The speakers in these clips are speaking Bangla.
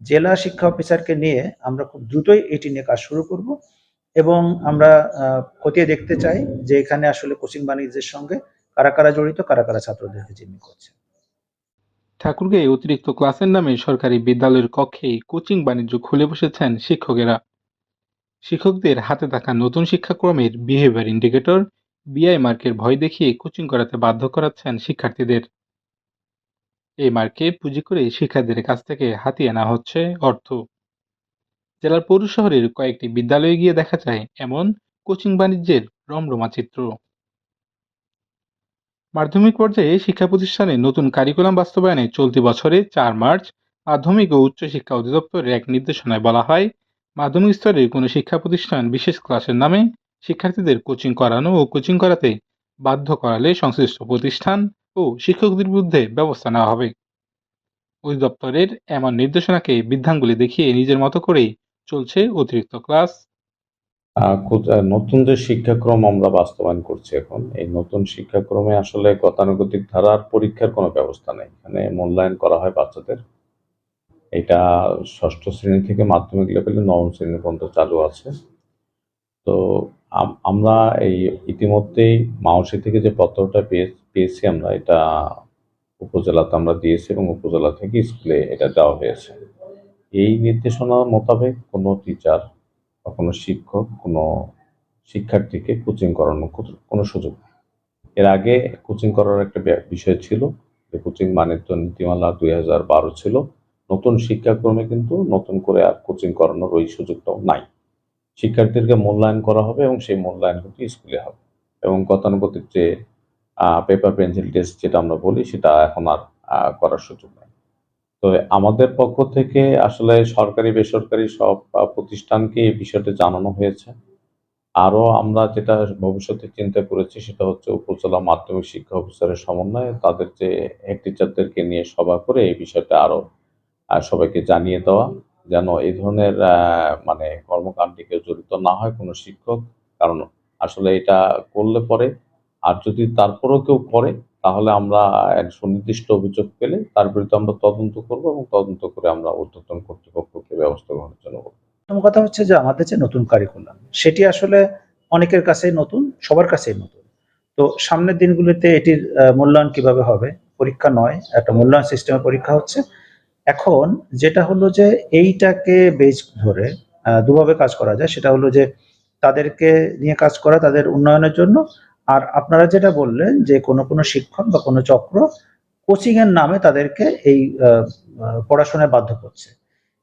জেলা শিক্ষা অফিসারকে নিয়ে আমরা খুব দ্রুতই এটি নিয়ে কাজ শুরু করব এবং আমরা খতিয়ে দেখতে চাই যে এখানে আসলে কোচিং বাণিজ্যের সঙ্গে কারা কারা জড়িত, কারা কারা ছাত্রদেরকে জিম্মি করছে। ঠাকুরগাঁয়ে অতিরিক্ত ক্লাসের নামে সরকারি বিদ্যালয়ের কক্ষে কোচিং বাণিজ্য খুলে বসেছেন শিক্ষকেরা। শিক্ষকদের হাতে থাকা নতুন শিক্ষাক্রমের বিহেভিয়ার ইন্ডিকেটর বিআই মার্কের ভয় দেখিয়ে কোচিং করাতে বাধ্য করাচ্ছেন শিক্ষার্থীদের। এই মার্কে পুঁজি করে শিক্ষার্থীদের কাছ থেকে হাতিয়ে আনা হচ্ছে অর্থ। জেলার পৌর শহরের কয়েকটি বিদ্যালয়ে গিয়ে দেখা যায় এমন কোচিং বাণিজ্যের রমরমা চিত্র। মাধ্যমিক পর্যায়ে শিক্ষা প্রতিষ্ঠানে নতুন কারিকুলাম বাস্তবায়নে চলতি বছরে চার মার্চ মাধ্যমিক ও উচ্চশিক্ষা অধিদপ্তরের এক নির্দেশনায় বলা হয়, মাধ্যমিক স্তরের কোনো শিক্ষা প্রতিষ্ঠান বিশেষ ক্লাসের নামে শিক্ষার্থীদের কোচিং করানো ও কোচিং করাতে বাধ্য করালে সংশ্লিষ্ট প্রতিষ্ঠান ও শিক্ষকদের বিরুদ্ধে ব্যবস্থা নেওয়া হবে। অধিদপ্তরের এমন নির্দেশনাকে বৃদ্ধাঙ্গুলি দেখিয়ে নিজের মতো করেই চলছে অতিরিক্ত ক্লাস। নতুন যে শিক্ষাক্রম আমরা বাস্তবায়ন করছি এখন, এই নতুন শিক্ষাক্রমে আসলে গতানুগতিক ধারার পরীক্ষার কোনো ব্যবস্থা নেই। এখানে মূল্যায়ন করা হয় বাচ্চাদের। এটা ষষ্ঠ শ্রেণি থেকে মাধ্যমিক লেভেলে নবম শ্রেণি পর্যন্ত চালু আছে। তো আম- আমরা এই ইতিমধ্যেই মাউসি থেকে যে পত্রটা পেয়ে- পেয়েছি আমরা এটা উপজেলাতে আমরা দিয়েছি এবং উপজেলা থেকে স্কুলে এটা দেওয়া হয়েছে। এই নির্দেশনা মোতাবেক কোনো টিচার বা কোনো শিক্ষক, কোনো শিক্ষার্থীকে কোচিং করানোর কোনো- সুযোগ নেই। এর আগে কোচিং করার একটা বিষয় ছিল, যে কোচিং মানিত্য নীতিমালা দুই হাজার বারো ছিল। নতুন শিক্ষাক্রমে কিন্তু নতুন করে আর কোচিং করানোর ওই সুযোগটাও নাই। শিক্ষার্থীদেরকে মূল্যায়ন করা হবে এবং সেই মূল্যায়ন কিন্তু স্কুলে হবে। এবং গতানুগতিক যে পেপার পেন্সিল টেস্ট যেটা আমরা বলি সেটা এখন আর করার সুযোগ নেই। তো আমাদের পক্ষ থেকে আসলে সরকারি বেসরকারি সব প্রতিষ্ঠানকে এই বিষয়টা জানানো হয়েছে। আরও আমরা যেটা ভবিষ্যতে চিন্তা করেছি সেটা হচ্ছে উপজেলা মাধ্যমিক শিক্ষা অফিসারের সমন্বয়ে তাদের যে হেড টিচারদেরকে নিয়ে সভা করে এই বিষয়টা আরও আহ, সবাইকে জানিয়ে দেওয়া যেন এই ধরনের মানে কর্মকাণ্ডে কেউ জড়িত না হয় কোনো শিক্ষক। কারণ আসলে এটা করলে পরে আর যদি তারপরেও কেউ করে, তাহলে আমরা এক সুনির্দিষ্ট অভিযোগ পেলে তার বিরুদ্ধে আমরা তদন্ত করব এবং তদন্ত করে আমরা ঊর্ধ্বতন কর্তৃপক্ষকে ব্যবস্থা গ্রহণের জন্য। প্রথম কথা হচ্ছে যে আমাদের যে নতুন কারিকুলাম সেটি আসলে অনেকের কাছেই নতুন, সবার কাছেই নতুন। তো সামনের দিনগুলিতে এটির মূল্যায়ন কীভাবে হবে? পরীক্ষা নয়, একটা মূল্যায়ন সিস্টেমে পরীক্ষা হচ্ছে। এখন যেটা হলো যে এইটাকে বেজ ধরে দুভাবে কাজ করা যায়। সেটা হলো যে তাদেরকে নিয়ে কাজ করা, তাদের উন্নয়নের জন্য আর আপনারা যেটা বললেন যে কোনো কোনো শিক্ষক বা কোনো চক্র কোচিং এর নামে তাদেরকে এই পড়াশোনায় বাধ্য করছে।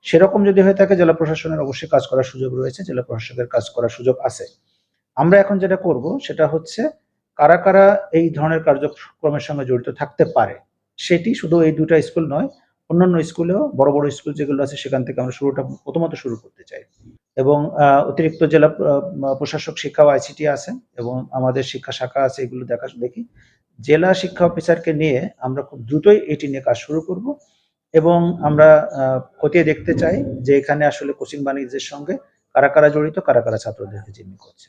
সেরকম যদি হয়ে থাকে জেলা প্রশাসনের অবশ্যই কাজ করার সুযোগ রয়েছে, জেলা প্রশাসকের কাজ করার সুযোগ আছে। আমরা এখন যেটা করব সেটা হচ্ছে কারা কারা এই ধরনের কার্যক্রমের সঙ্গে জড়িত থাকতে পারে, সেটি শুধু এই দুটা স্কুল নয়, অন্যান্য স্কুলেও, বড় বড় স্কুল যেগুলো আছে সেখান থেকে আমরা শুরুটা প্রথমত শুরু করতে চাই। এবং অতিরিক্ত জেলা প্রশাসক শিক্ষা ও আইসিটি আছে এবং আমাদের শিক্ষা শাখা আছে এগুলো দেখা, দেখি। জেলা শিক্ষা অফিসারকে নিয়ে আমরা খুব দ্রুতই এটি নিয়ে কাজ শুরু করব এবং আমরা খতিয়ে দেখতে চাই যে এখানে আসলে কোচিং বাণিজ্যের সঙ্গে কারা কারা জড়িত, কারা কারা ছাত্রদেরকে জিম্মি করছে।